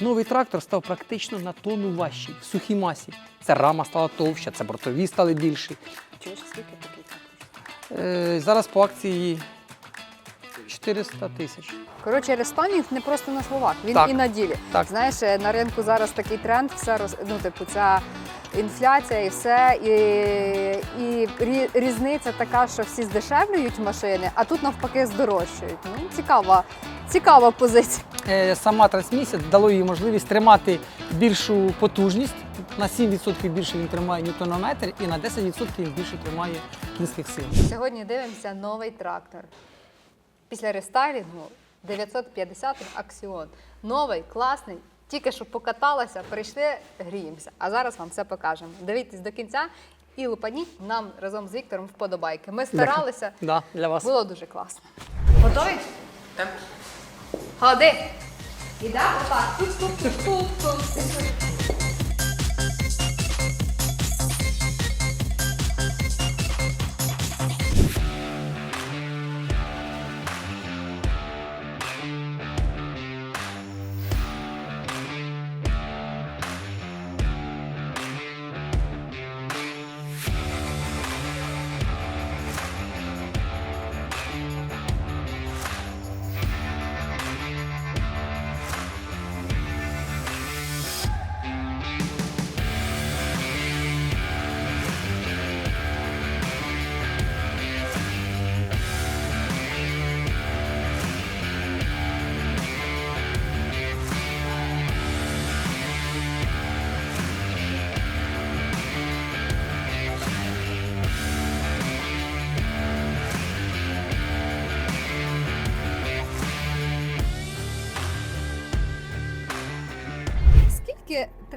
Новий трактор став практично на тонну важчий в сухій масі. Це рама стала товща, це бортові стали більші. Чуєш, скільки такий трактор? Е, зараз по акції 400 тисяч. Коротше, рестайлінг не просто на словах, він Так. і на ділі. Так. Знаєш, е, на ринку зараз такий тренд, все роз... ну, типу, ця інфляція і все. І, і рі- різниця така, що всі здешевлюють машини, а тут навпаки здорожчують. Ну, цікава, цікава позиція. Е, Сама трансмісія дало їй можливість тримати більшу потужність. На 7% більше він тримає ньютонометр і на 10% він більше тримає кінських сил. Сьогодні дивимося новий трактор. Після рестайлінгу 950 Аксіон. Новий, класний. Тільки що покаталася, прийшли, гріємося. А зараз вам все покажемо. Дивіться до кінця і лупаніть нам разом з Віктором вподобайки. Ми старалися, Да, для вас. було дуже класно. Готові? Так. Ходи. Іде отак. Тук-тук-тук-тук-тук. Скільки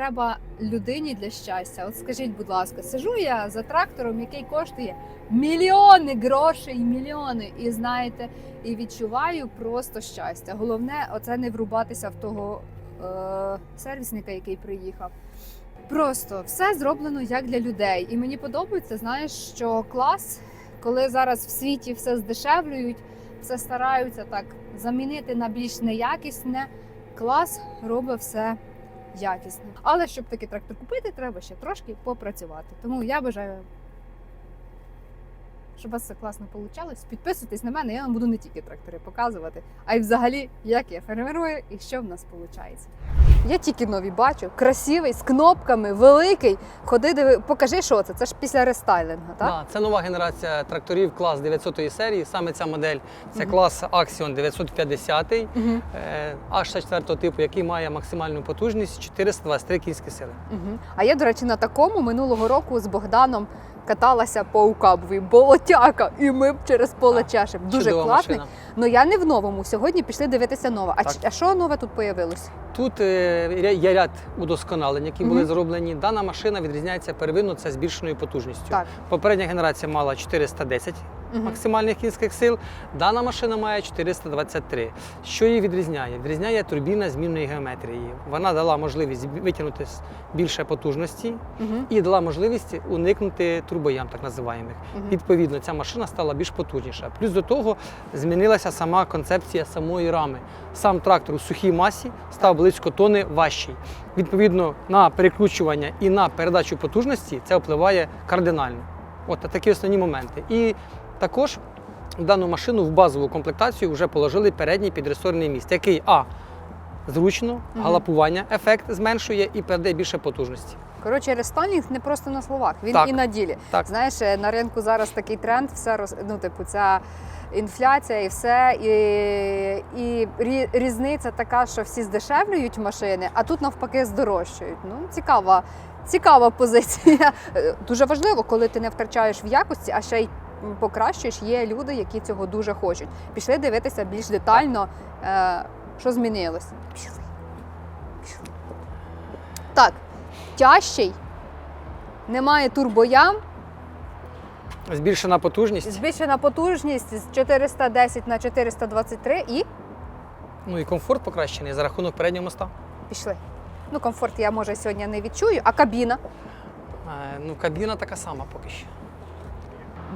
треба людині для щастя? От скажіть, будь ласка, сижу я за трактором, який коштує мільйони грошей, мільйони, і знаєте, і відчуваю просто щастя. Головне, оце не врубатися в того е- сервісника, який приїхав. Просто все зроблено як для людей. І мені подобається, знаєш, що клас, коли зараз в світі все здешевлюють, все стараються так замінити на більш неякісне. Клас робить все якісно. Але щоб такий трактор купити, треба ще трошки попрацювати. Тому я бажаю, щоб у вас все класно вийшло. Підписуйтесь на мене, я вам буду не тільки трактори показувати, а й взагалі, як я фермерую і що в нас виходить. Я тільки нові бачу, красивий, з кнопками, великий. Ходи, диви, покажи, що це. Це ж після рестайлінгу, так? Да, це нова генерація тракторів клас 900 серії. Саме ця модель це клас Axion 950, Угу. е, аж 4 типу, який має максимальну потужність 423 кінські сили. Угу. А я, до речі, на такому минулого року з Богданом каталася по Укабові, болотяка, і ми б через поле Так, чешем. Дуже Чудова класний. машина. Ну я не в новому. Сьогодні пішли дивитися нове. А, Так. ч- а що нове тут появилось? Тут е, ря- є ряд удосконалень, які були Мгм. зроблені. Дана машина відрізняється первинно це збільшеною потужністю. Так. Попередня генерація мала 410 Мгм. максимальних кінських сил. Дана машина має 423. Що її відрізняє? Відрізняє турбіна змінної геометрії. Вона дала можливість витягнути більше потужності Угу. і дала можливість уникнути турбоям, так називаємих. Мгм. Відповідно, ця машина стала більш потужніша. Плюс до того змінилася сама концепція самої рами. Сам трактор у сухій масі став близько тони важчий. Відповідно, на переключування і на передачу потужності це впливає кардинально. От такі основні моменти. І також дану машину в базову комплектацію вже положили передній підресорний міст, який а. Зручно, галапування ефект зменшує і передає більше потужності. Коротше, рестайлінг не просто на словах, він Так. і на ділі. Так. Знаєш, е, на ринку зараз такий тренд, все роз... ну, типу, ця інфляція і все. І, і різниця така, що всі здешевлюють машини, а тут навпаки здорожчують. Ну, цікава, цікава позиція. Е, Дуже важливо, коли ти не втрачаєш в якості, а ще й покращуєш. Є люди, які цього дуже хочуть. Пішли дивитися більш детально, е, що. Пішли. Так, тяжчий, немає турбоям, Збільшена потужність. збільшена потужність з 410 на 423 і Ну і комфорт покращений за рахунок переднього моста. пішли. Ну, комфорт я може сьогодні не відчую, а кабіна. Е, Ну, кабіна така сама поки що.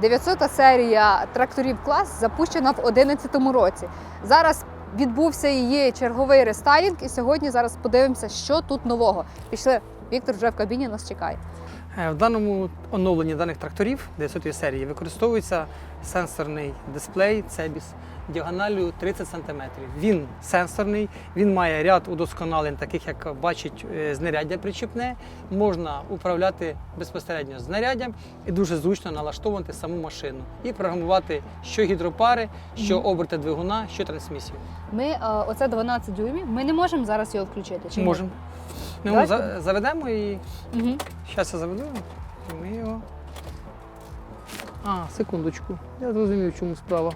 900 серія тракторів клас запущена в 2011 році. Зараз відбувся її черговий рестайлінг, і сьогодні зараз подивимося, що тут нового. Пішли. Віктор вже в кабіні нас чекає. Е, В даному оновленні даних тракторів 900 серії використовується сенсорний дисплей Cebis діагоналлю 30 см. Він сенсорний, він має ряд удосконалень, таких як бачить е, знаряддя причіпне. Можна управляти безпосередньо знаряддям і дуже зручно налаштовувати саму машину і програмувати що гідропари, що оберти двигуна, що трансмісію. Ми е, оце 12 дюймів. Ми не можемо зараз його включити. Чи? Можемо. Ми за- заведемо і Угу. Зараз я заведу, і ми його. А, секундочку. Я зрозумів, в чому справа.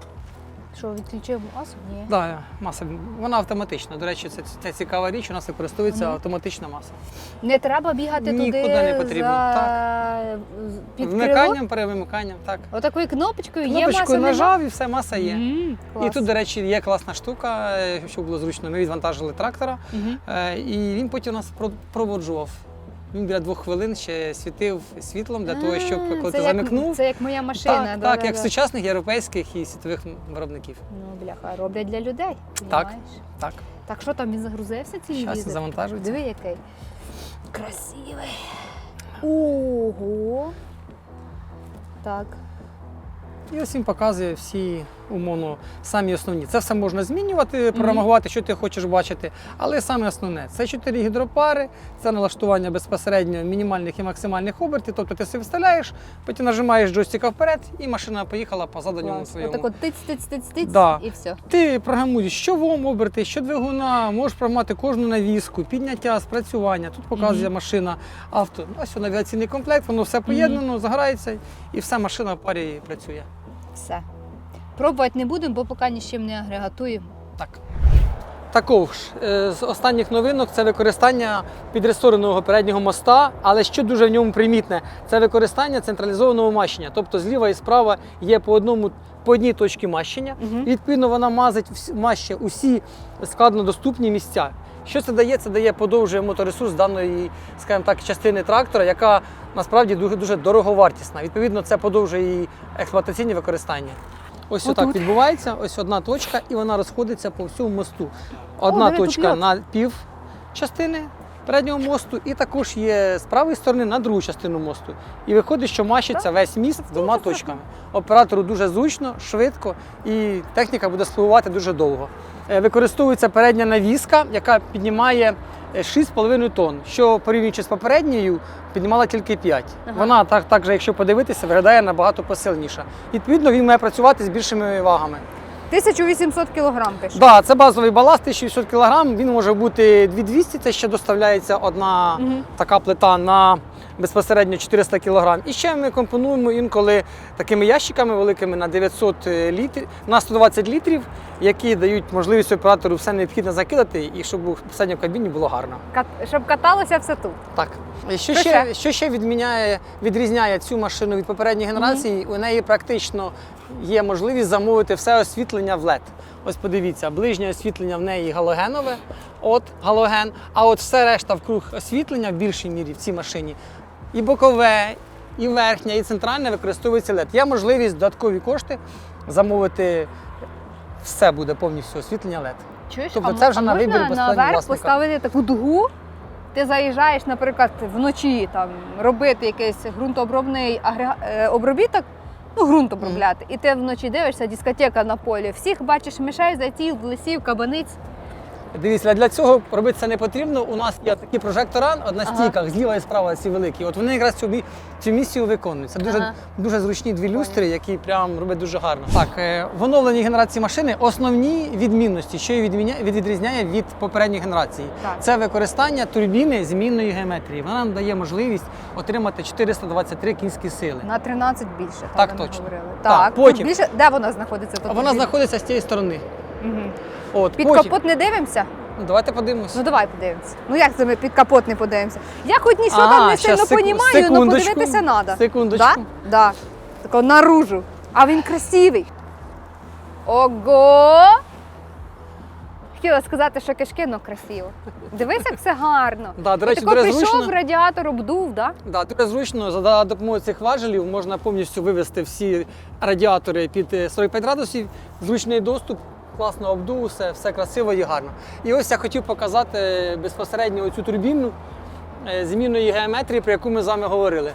Що відключив масу? Ні. Да, маса. Вона автоматична. До речі, це, це цікава річ. У нас використовується Мгм. автоматична маса. Не треба бігати Нікуди туди не потрібно, за... під. Вмиканням, перевимиканням, так. Отакою кнопочкою є Кнопочку маса. нажав і все, маса є. І клас. тут, до речі, є класна штука, е, щоб було зручно. Ми відвантажили трактора, е, і він потім нас проводжував. Він біля двох хвилин ще світив світлом для того, щоб коли ти замикнув. Це як моя машина. Так, так як сучасних європейських і світових виробників. Ну, бляха, роблять для людей. Так. Так, Так що там він загрузився ці зараз завантажується. Диви, який. Красивий. Ого. Так. І ось він показує всі умовно самі основні. Це все можна змінювати, програмувати, що ти хочеш бачити. Але саме основне це чотири гідропари, це налаштування безпосередньо мінімальних і максимальних обертів. Тобто ти собі вставляєш, потім нажимаєш джойстика вперед, і машина поїхала по заданню своєму. Отак от тиць, тиць, тиць, тиць, Да. і все. Ти програмуєш, що вом оберти, що двигуна, можеш програмувати кожну навіску, підняття, спрацювання. Тут показує Мгм. машина авто. Ось навігаційний комплект, воно все поєднано, загорається, і все машина в парі працює. Все. Пробувати не будемо, бо поки ні з чим не агрегатуємо. Так. Також е, з останніх новинок це використання підрестореного переднього моста, але що дуже в ньому примітне, це використання централізованого мащення. Тобто зліва і справа є по одному по одній точці мащення. Мгм. Відповідно, вона мазить маще усі складнодоступні місця. Що це дає? Це дає подовжує моторесурс даної, скажімо так, частини трактора, яка насправді дуже дуже дороговартісна. Відповідно, це подовжує її експлуатаційне використання. Ось Отут. отак відбувається, ось одна точка, і вона розходиться по всьому мосту. Одна диви, тут точка на пів частини переднього мосту, і також є з правої сторони на другу частину мосту. І виходить, що мащиться весь міст двома точками. Оператору дуже зручно, швидко, і техніка буде слугувати дуже довго. Е, Використовується передня навіска, яка піднімає 6,5 тонн, що порівнюючи з попередньою, піднімала тільки 5. Ага. Вона так, так же, якщо подивитися, виглядає набагато посильніша. Відповідно, він має працювати з більшими вагами. 1800 кг пише. Да, це базовий баласт 1800 кг, він може бути 2200, це ще доставляється одна угу. така плита на безпосередньо 400 кг. І ще ми компонуємо інколи такими ящиками великими на 900 літрів, на 120 літрів, які дають можливість оператору все необхідне закидати і щоб у посадній кабіні було гарно. Кат- Щоб каталося все тут. Так. І Що ще, що ще відміняє, відрізняє цю машину від попередньої генерації? У неї практично є можливість замовити все освітлення в LED. Ось подивіться, ближнє освітлення в неї галогенове, от галоген, а от все решта вкруг освітлення в більшій мірі в цій машині. І бокове, і верхнє, і центральне використовується LED. Є можливість додаткові кошти замовити. Все буде повністю освітлення LED. Чуєш, Тобто а, це вже а на вибір безпосередньо наверх власника. поставити таку дугу. Ти заїжджаєш, наприклад, вночі там робити якийсь ґрунтообробний агрега... е, обробіток, ну ґрунт обробляти. І ти вночі дивишся, дискотека на полі. Всіх бачиш мишей, зайців, лисів, кабаниць. Дивіться, для цього робити це не потрібно. У нас є такі прожектора на Ага. стійках, зліва і справа ці великі. От вони якраз цю, цю місію виконують. Це дуже, Ага. дуже зручні дві люстри, які прям роблять дуже гарно. Так, е, в оновленій генерації машини основні відмінності, що її відміня- від- відрізняє від попередньої генерації. Так. Це використання турбіни змінної геометрії. Вона нам дає можливість отримати 423 кінські сили. На 13 більше. Так, ми точно. говорили. Так, Так, потім- більше. Де вона знаходиться? Тут А вона знаходиться з цієї сторони. Мгм. От, Під потім- капот не дивимося? Ну, давайте подивимось. Ну давай подивимося. Ну як це ми під капот не подивимося? Я хоч нічого А, там не щас, сильно секу- понімаю, але секундочку, подивитися треба. Секундочку. Да? Да. Тако наружу. А він красивий. Ого! Хотіла сказати, що кишки, але красиво. Дивись, як все гарно. Да, до речі, тако дуже пішов, зручно. радіатор обдув, да? Да, дуже зручно за допомогою цих важелів можна повністю вивести всі радіатори під е, 45 градусів, зручний доступ, класно обдув, все, все красиво і гарно. І ось я хотів показати безпосередньо цю турбіну е, змінної геометрії, про яку ми з вами говорили.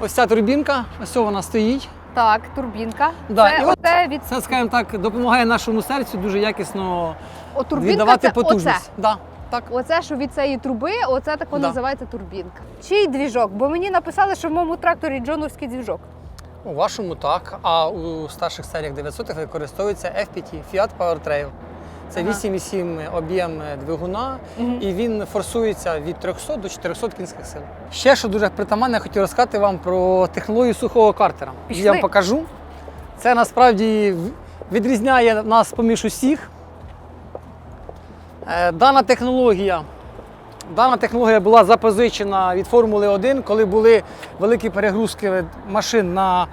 Ось ця турбінка, ось вона стоїть. Так, турбінка. Да, це і от оце від Це, скажімо так, допомагає нашому серцю дуже якісно О, віддавати це потужність. Оце. Да, так. Оце, що від цієї труби, оце тако Да. називається турбінка. Чий двіжок? Бо мені написали, що в моєму тракторі джоновський двіжок. У вашому так, а у старших серіях 900 використовується FPT Fiat Powertrail. Це Ага. 8,7 об'єм двигуна, і він форсується від 300 до 400 кінських сил. Ще що дуже притаманне, я хотів розказати вам про технологію сухого картера. Пішли. Я вам покажу. Це насправді відрізняє нас поміж усіх. Е, Дана технологія. Дана технологія була запозичена від Формули 1, коли були великі перегрузки машин на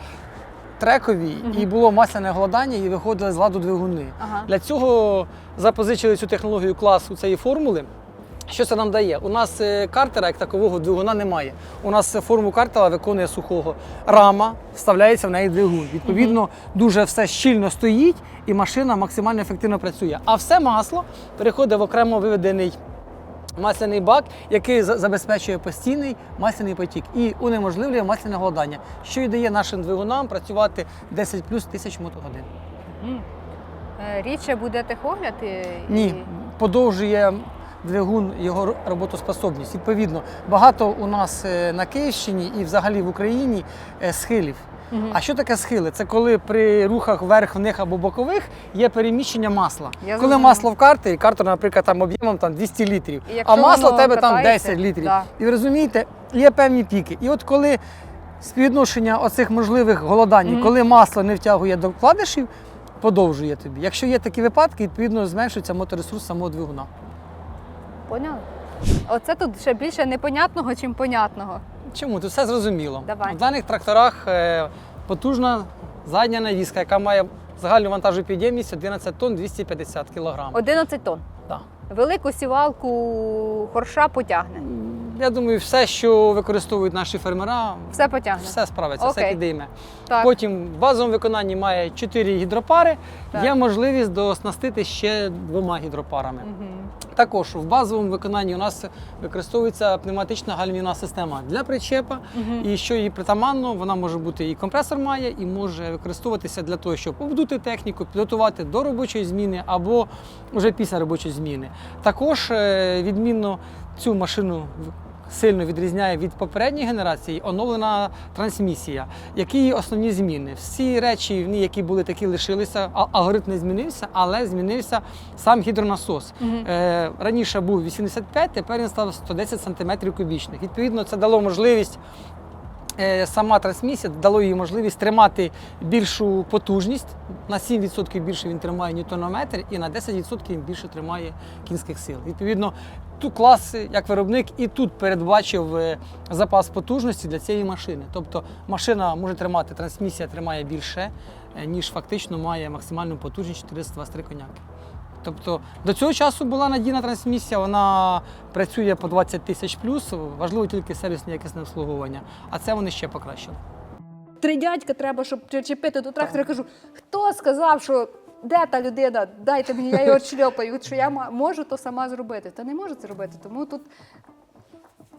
трековій, і було масляне голодання, і виходили з ладу двигуни. Ага. Для цього запозичили цю технологію класу цієї формули. Що це нам дає? У нас е, картера як такового двигуна немає. У нас е, форму картера виконує сухого. Рама вставляється в неї двигун. Відповідно, дуже все щільно стоїть і машина максимально ефективно працює. А все масло переходить в окремо виведений масляний бак, який забезпечує постійний масляний потік і унеможливлює масляне голодання, що і дає нашим двигунам працювати 10 плюс тисяч мотогодин. Е, Рідше буде техогляд? і- Ні, подовжує двигун його роботоспособність. Відповідно, багато у нас е, на Київщині і взагалі в Україні е, схилів. Мгм. А що таке схили? Це коли при рухах вверх, вниз або бокових є переміщення масла. Я коли зрозуміла. масло в карті, картер, наприклад, там об'ємом там 200 літрів, І а масло в тебе там 10 літрів. да. І ви розумієте, є певні піки. І от коли співвідношення оцих можливих голодань, Мгм. коли масло не втягує до вкладишів, подовжує тобі. Якщо є такі випадки, відповідно зменшується моторесурс самого двигуна. Поняли? Оце тут ще більше непонятного, чим понятного. Чому? Тут все зрозуміло. Давай. В даних тракторах е, потужна задня навіска, яка має загальну вантажу підємність 11 тонн 250 кг. 11 тонн. Да. Велику сівалку хорша потягне. Я думаю, все, що використовують наші фермера, Все потягне. все справиться, все Окей. підійме. Так. Потім в базовому виконанні має 4 гідропари, Так. є можливість дооснастити ще двома гідропарами. Мгм. Також в базовому виконанні у нас використовується пневматична гальмівна система для причепа. Мгм. І що їй притаманно, вона може бути і компресор має, і може використовуватися для того, щоб обдути техніку, підготувати до робочої зміни або вже після робочої зміни. Також е, відмінно цю машину сильно відрізняє від попередньої генерації оновлена трансмісія. Які її основні зміни? Всі речі в ній, які були, такі лишилися. Алгоритм не змінився, але змінився сам гідронасос. Угу. Е, раніше був 85, тепер він став 110 см кубічних. Відповідно, це дало можливість. Е, Сама трансмісія дало їй можливість тримати більшу потужність. На 7% більше він тримає ньютонометр і на 10% він більше тримає кінських сил. Відповідно, тут клас як виробник і тут передбачив е, запас потужності для цієї машини. Тобто машина може тримати, трансмісія тримає більше, е, ніж фактично має максимальну потужність 423 коняки. Тобто до цього часу була надійна трансмісія, вона працює по 20 тисяч плюс, важливо тільки сервісне якісне обслуговування, а це вони ще покращили. Три дядька треба, щоб причепити до трактора. Я кажу, хто сказав, що де та людина? Дайте мені, я його шльопаю, що я можу то сама зробити. Та не можу це робити. Тому тут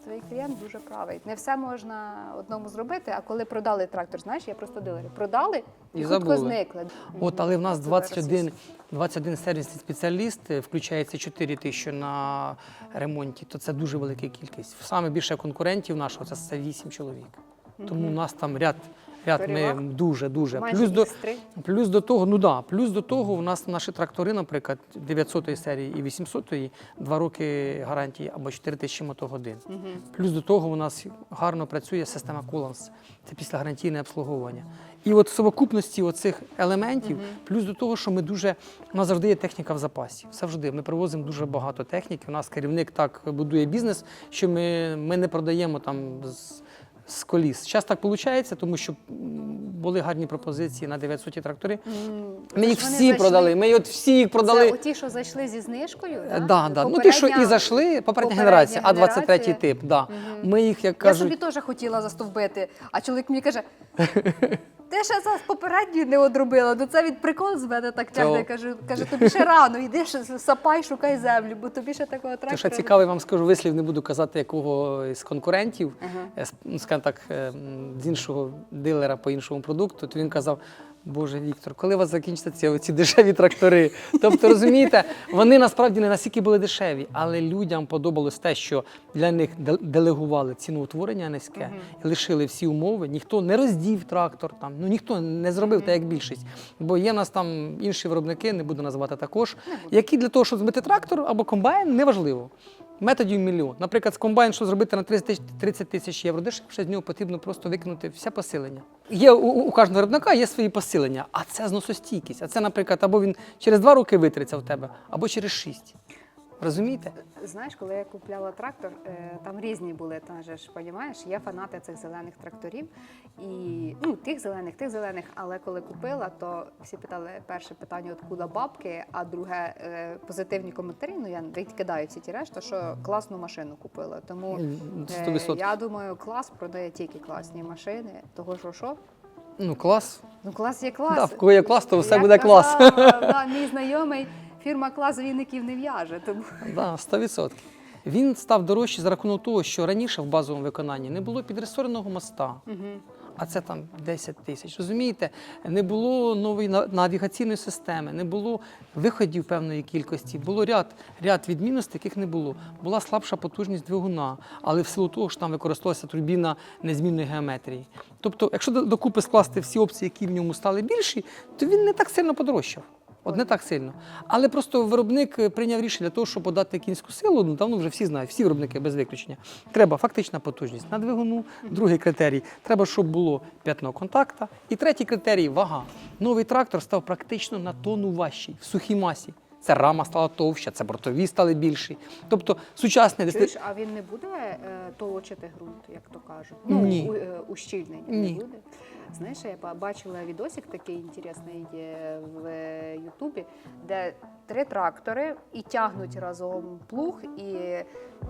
твій клієнт дуже правий. Не все можна одному зробити, а коли продали трактор, знаєш, я просто дилері. Продали і, хутко зникли. От, але в нас Це 21, 21 сервісний спеціаліст, е, включається 4 тисячі на ремонті, то це дуже велика кількість. Саме більше конкурентів нашого це, це 8 чоловік. Тому у нас там ряд, ряд ми Переваг. дуже дуже. Майже Плюс до, X3. Плюс до того, ну да, плюс до того, у нас наші трактори, наприклад, 900 серії і 800 2 роки гарантії або 4 тисячі мотогодин. Плюс до того, у нас гарно працює система Куланс, це післягарантійне обслуговування. І от в совокупності оцих елементів, плюс до того, що ми дуже у нас завжди є техніка в запасі. Завжди ми привозимо дуже багато техніки. У нас керівник так будує бізнес, що ми, ми не продаємо там з з коліс. Зараз так виходить, тому що були гарні пропозиції на 900 трактори. Ми їх всі зайшли- продали. Ми от всі їх продали. Це ті, що зайшли зі знижкою? Е, Да? Да, да. Ну ті, що і зайшли, попередня генерація, а 23-й тип. Да. Ми їх, як Я собі теж хотіла застовбити, а чоловік мені каже: ти ще зараз попередню не одробила. то це від прикол з мене так тягне. То- Кажу, каже, тобі ще рано, йди ще сапай, шукай землю, бо тобі ще такого трактора. То ще цікавий вам скажу вислів, не буду казати якого з конкурентів, Ага. е, ну, скажімо так, е, з іншого дилера по іншому продукту, то він казав. Боже Віктор, коли у вас закінчаться ці оці дешеві трактори? Тобто, розумієте, вони насправді не настільки були дешеві, але людям подобалось те, що для них делегували ціноутворення низьке і лишили всі умови. Ніхто не роздів трактор, там ну ніхто не зробив так, як більшість. Бо є нас там інші виробники, не буду називати також, які для того, щоб збити трактор або комбайн, неважливо. Методів мільйон. Наприклад, з комбайн, що зробити на 30 тисяч- 30 тисяч євро дешевше, з нього потрібно просто викинути все посилення. Є у, у кожного виробника є свої посилення, а це зносостійкість. А це, наприклад, або він через два роки витриться в тебе, або через шість. Розумієте? Знаєш, коли я купляла трактор, е, там різні були, там же ж розумієш, є фанати цих зелених тракторів. І ну, тих зелених, тих зелених, але коли купила, то всі питали перше питання, откуда бабки, а друге е, позитивні коментарі. Ну я відкидаю всі ті решта, що класну машину купила. Тому е, 100%. я думаю, клас продає тільки класні машини. Того що що? Ну, клас. Ну клас є клас. Да, в кого є клас, то все Як буде клас. казав, да, мій знайомий, фірма клас віників не в'яже. Тому Да, 100%. Він став дорожчий за рахунок того, що раніше в базовому виконанні не було підресореного моста, а це там 10 тисяч. Розумієте, не було нової навігаційної системи, не було виходів певної кількості, було ряд, ряд відмінностей, яких не було. Була слабша потужність двигуна, але в силу того, що там використовувалася турбіна незмінної геометрії. Тобто, якщо докупи скласти всі опції, які в ньому стали більші, то він не так сильно подорожчав. От не так сильно. Але просто виробник е, прийняв рішення для того, щоб подати кінську силу. Ну давно вже всі знають, всі виробники без виключення. Треба фактична потужність на двигуну. Другий критерій треба, щоб було п'ятно контакта. І третій критерій вага. Новий трактор став практично на тонну важчий в сухій масі. Це рама стала товща, це бортові стали більші. Тобто сучасний Чуєш, а він не буде е, толочити ґрунт, як то кажуть? Ні. у, е, ущільний Ні. не буде. Знаєш, я побачила бачила відосик такий інтересний в е, Ютубі, де три трактори і тягнуть разом плуг, і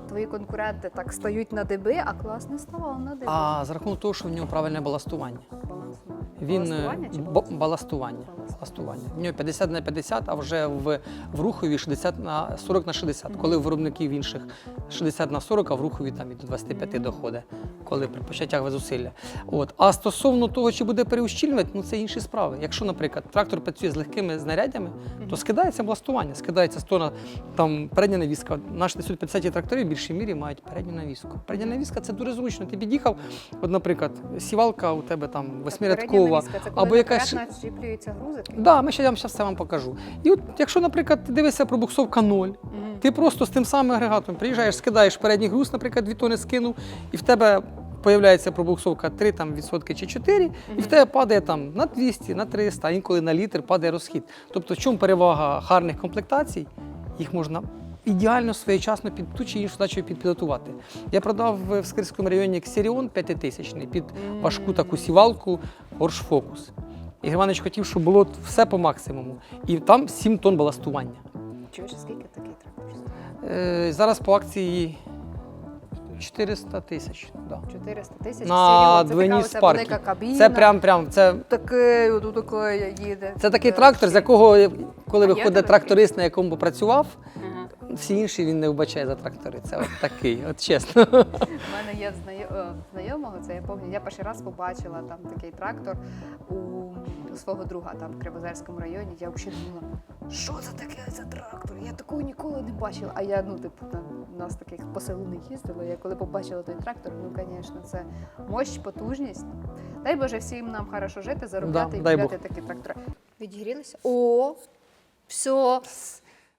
твої конкуренти так стають на диби, а клас не ставав на диби. А за рахунок того, що в нього правильне баластування. Балансування. Він е, Балансування чи баластування. баластування. В нього 50 на 50, а вже в, в рухові 60 на 40 на 60. Коли виробників інших 60 на 40, а в рухові там і до 25 доходить, коли при початтях зусилля. От. А стосовно того, чи буде переущільнювати, ну це інші справи. Якщо, наприклад, трактор працює з легкими знаряддями, то скидається бластування, скидається сторона там передня навіска. Наші 950 трактори в більшій мірі мають передню навіску. Передня навіска це дуже зручно. Ти під'їхав, от, наприклад, сівалка у тебе там восьмирядкова, або якась. наперед зчіплюються грузики. Да, ми ще я вам зараз це вам покажу. І от, якщо, наприклад, ти дивишся пробуксовка 0, ти просто з тим самим агрегатом приїжджаєш, скидаєш передній груз, наприклад, 2 тони скинув, і в тебе появляється пробуксовка 3 там, відсотки чи 4, і в тебе падає там на 200, на 300, а інколи на літр падає розхід. Тобто, в чому перевага гарних комплектацій? Їх можна ідеально своєчасно під ту чи іншу задачу підпілотувати. Я продав в Скирському районі Xerion 5000 під важку таку сівалку Focus. Ігор Іванович хотів, щоб було все по максимуму. І там 7 тонн баластування. Чуєш, скільки такий трактор? Е, зараз по акції 400 тисяч. Да. 400 тисяч. На спаркі. велика кабіна. Це прям прям це, Такий, їде. це такий Е, трактор, з якого коли А виходить тракторист, на якому попрацював, Ага. Всі інші він не вбачає за трактори. Це от такий, от чесно. У мене є е, знайомого, це я пам'ятаю. Я перший раз побачила там такий трактор у, у свого друга там в Кривозерському районі. Я взагалі думала, що це таке за трактор? Я такого ніколи не бачила. А я ну типу у нас таких по селу не їздила. Я коли побачила той трактор, ну звісно, це мощь, потужність. Дай Боже всім нам хорошо жити, заробляти Да, і купляти такі трактори. Відгрілися? О, все.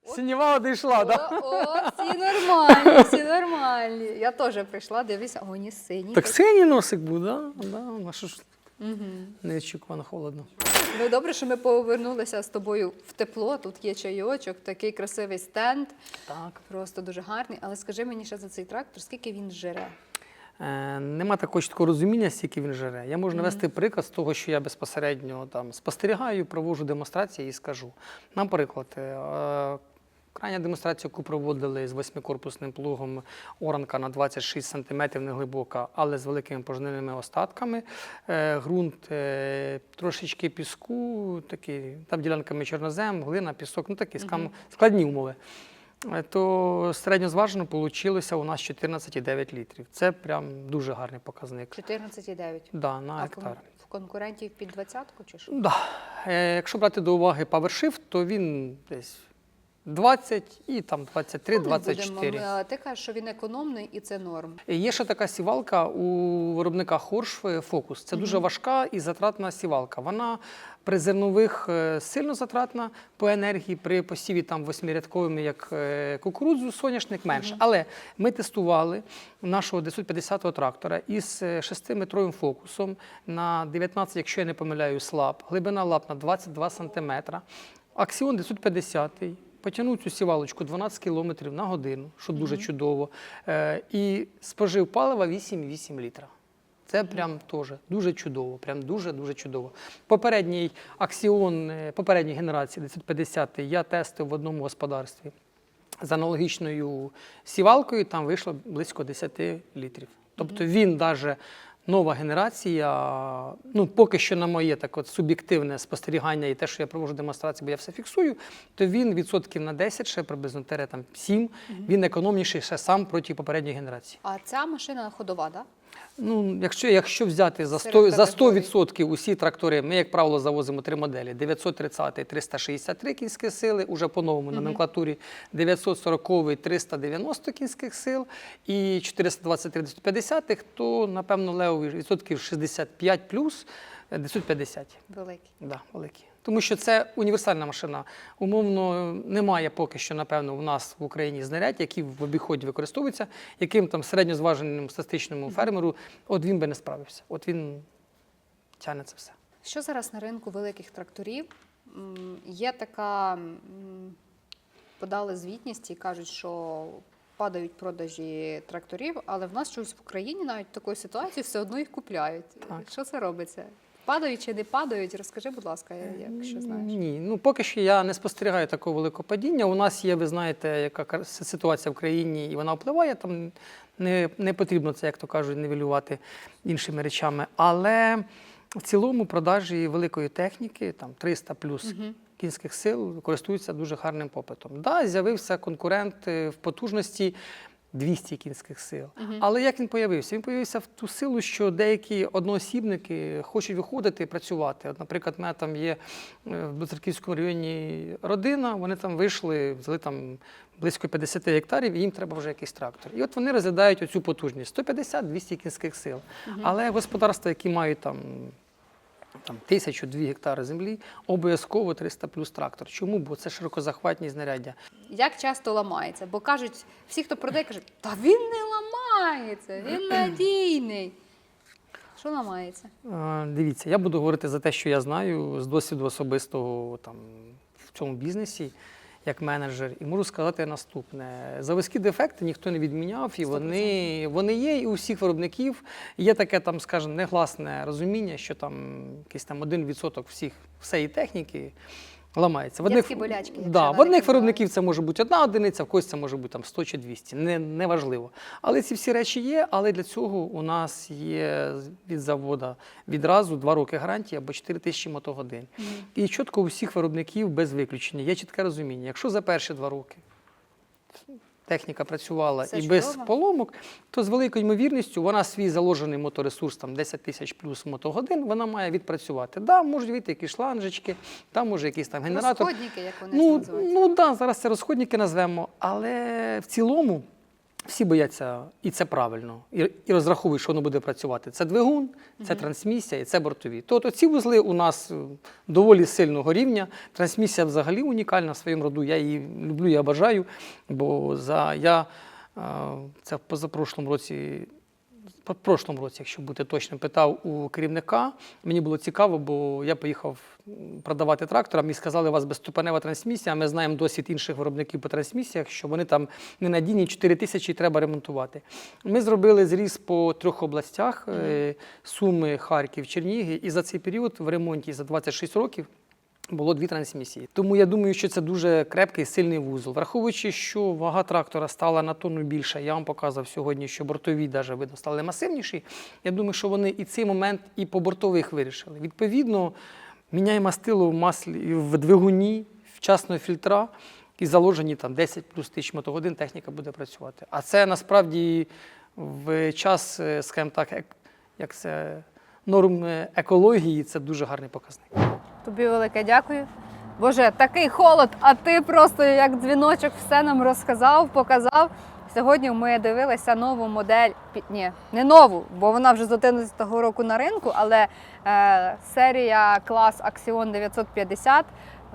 Синєва одійшла, так? О, о, всі нормальні, всі нормальні. Я теж прийшла, дивлюся, а вони сині. Так синій носик був, да? Да, а що ж Угу. неочікувано холодно. Ну добре, що ми повернулися з тобою в тепло. Тут є чайочок, такий красивий стенд, Так. просто дуже гарний. Але скажи мені ще за цей трактор, скільки він жире? Е, Нема такого чіткого розуміння, скільки він жере. Я можу навести приклад з того, що я безпосередньо там спостерігаю, проводжу демонстрації і скажу. Наприклад, е, Крайня демонстрація, яку проводили з восьмикорпусним плугом оранка на 26 см неглибока, але з великими пожнивними остатками. Е, Ґрунт е, трошечки піску, такі, там ділянками чорнозем, глина, пісок, ну такі скам- складні умови. Е, То середньозважено вийшло у нас 14,9 літрів. Це прям дуже гарний показник. 14,9. Да, на А в гектар. в конкурентів під двадцятку чи що? Да. Е, Якщо брати до уваги PowerShift, то він десь 20 і там 23, Ну, не будемо. 24. Ми, е, Ти кажеш, що він економний і це норм. Є ще така сівалка у виробника Хорш Фокус. Це дуже важка і затратна сівалка. Вона при зернових е, сильно затратна по енергії, при посіві там восьмирядковими, як е, кукурудзу, соняшник менше. Але ми тестували нашого 950-го трактора із 6-метровим фокусом на 19, якщо я не помиляюсь, лап, глибина лап на 22 см. Аксіон 950 Потягнув цю сівалочку 12 км на годину, що дуже чудово. Е, і спожив палива 8,8 літра. Це прям теж дуже чудово, прям дуже-дуже чудово. Попередній аксіон е, попередньої генерації 950 я тестив в одному господарстві з аналогічною сівалкою, там вийшло близько 10 літрів. Тобто він навіть нова генерація, ну поки що на моє так от суб'єктивне спостерігання і те, що я проводжу демонстрацію, бо я все фіксую, то він відсотків на 10, ще приблизно тере там 7, він економніший ще сам проти попередньої генерації. А ця машина ходова, так? Да? Ну, якщо, якщо взяти за 100 за 100% усі трактори, ми, як правило, завозимо три моделі: 930 363 кінські сили, уже по новому номенклатурі, 940 390 кінських сил і 423 250, то, напевно, левові відсотків 65 плюс е, 950. Великий. Да, великі. Тому що це універсальна машина. Умовно, немає поки що, напевно, у нас в Україні знарядь, які в обіході використовуються, яким там середньозваженому статистичному фермеру, от він би не справився. От він тягне це все. Що зараз на ринку великих тракторів? Є така, подали звітність і кажуть, що падають продажі тракторів, але в нас щось в Україні навіть в такої ситуації все одно їх купляють. Так. Що це робиться? Падають чи не падають? Розкажи, будь ласка, якщо знаєш. Ні, ну поки що я не спостерігаю такого великого падіння. У нас є, ви знаєте, яка ситуація в країні, і вона впливає. Там не, не потрібно це, як то кажуть, нівелювати іншими речами. Але в цілому продажі великої техніки, там 300 плюс кінських сил, користуються дуже гарним попитом. Да, з'явився конкурент е, в потужності. 200 кінських сил. Але як він появився? Він появився в ту силу, що деякі одноосібники хочуть виходити і працювати. От, наприклад, мене там є е, в Доцерківському районі родина, вони там вийшли, взяли там близько 50 гектарів, і їм треба вже якийсь трактор. І от вони розглядають оцю потужність 150-200 кінських сил. Але господарства, які мають там там тисячу дві гектари землі, обов'язково 300 плюс трактор. Чому? Бо це широкозахватні знаряддя. Як часто ламається? Бо кажуть, всі, хто продає, кажуть, та він не ламається, він надійний. Що ламається? Дивіться, я буду говорити за те, що я знаю з досвіду особистого там, в цьому бізнесі, як менеджер, і можу сказати наступне: зависки дефекти ніхто не відміняв, і вони, вони є і у всіх виробників. Є таке, там, скажімо, негласне розуміння, що там якийсь там один відсоток всіх всієї техніки. Ламається. В одних, болячки, якщо да, в навіть одних не виробників це може бути одна одиниця, в когось це може бути там 100 чи 200. Не, не важливо. Але ці всі речі є, але для цього у нас є від заводу відразу 2 роки гарантії або 4 тисячі мотогодин. І чітко у всіх виробників без виключення є чітке розуміння. Якщо за перші 2 роки техніка працювала Все і без чудово. поломок, то з великою ймовірністю вона свій заложений моторесурс, там 10 тисяч плюс мотогодин, вона має відпрацювати. Да, можуть вийти якісь шланжечки, там може якийсь там генератор. Розходники, як вони Ну, називають. ну да, зараз це розходники назвемо, але в цілому всі бояться, і це правильно, і, і розраховують, що воно буде працювати. Це двигун, це трансмісія і це бортові. Тобто ці вузли у нас е, доволі сильного рівня. Трансмісія взагалі унікальна в своєму роду. Я її люблю, я бажаю, бо за я е, це в позапрошлому році. В прошлому році, якщо бути точним, питав у керівника. Мені було цікаво, бо я поїхав продавати трактор, а мені сказали, у вас безступенева трансмісія. а Ми знаємо досвід інших виробників по трансмісіях, що вони там ненадійні, 4 тисячі і треба ремонтувати. Ми зробили зріз по трьох областях: е, Суми, Харків, Чернігів. І за цей період в ремонті за 26 років було дві трансмісії. Тому я думаю, що це дуже крепкий сильний вузол. Враховуючи, що вага трактора стала на тонну більша, я вам показав сьогодні, що бортові даже видно стали масивніші. Я думаю, що вони і цей момент, і по бортових вирішили. Відповідно, міняє мастило в маслі в двигуні, вчасно фільтра. І заложені там 10 плюс тисяч мотогодин техніка буде працювати. А це насправді в час, е, скажімо так, як це норм е, екології, це дуже гарний показник. Тобі велике дякую. Боже, такий холод, а ти просто як дзвіночок все нам розказав, показав. Сьогодні ми дивилися нову модель. Ні, не нову, бо вона вже з 11-го року на ринку, але е, серія клас Axion 950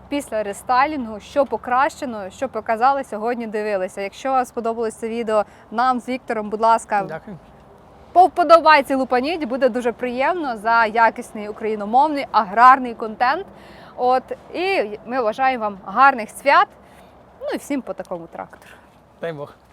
після рестайлінгу, що покращено, що показали, сьогодні дивилися. Якщо вам сподобалось це відео, нам з Віктором, будь ласка, Дякую. По вподобайці лупаніть, буде дуже приємно за якісний україномовний аграрний контент. От і ми вважаємо вам гарних свят. Ну і всім по такому трактору. Дай Бог.